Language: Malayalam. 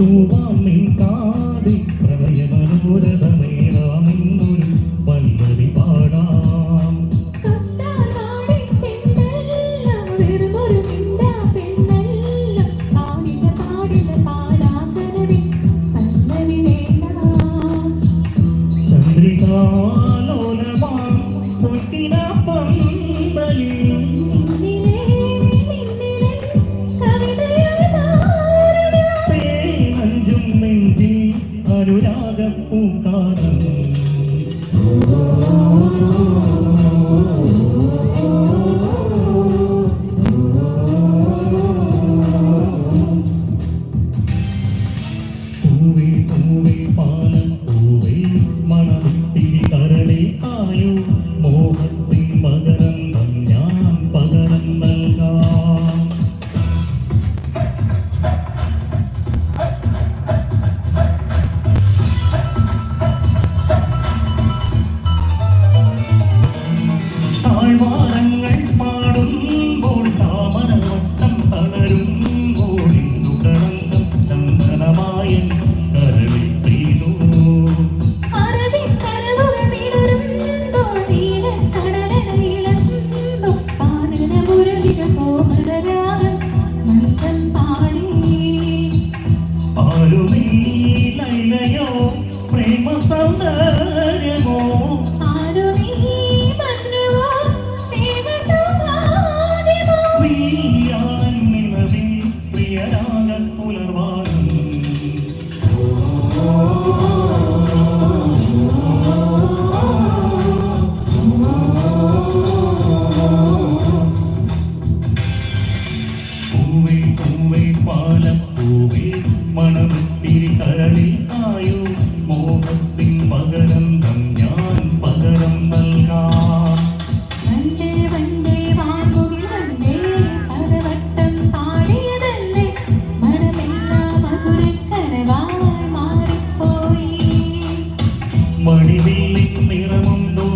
Oh. അനുരാഗപ്പൂക്കാലം ആരുമീ ലൈലയോ പ്രേമ സൗന്ദര്യമോ നിറമുണ്ടോ?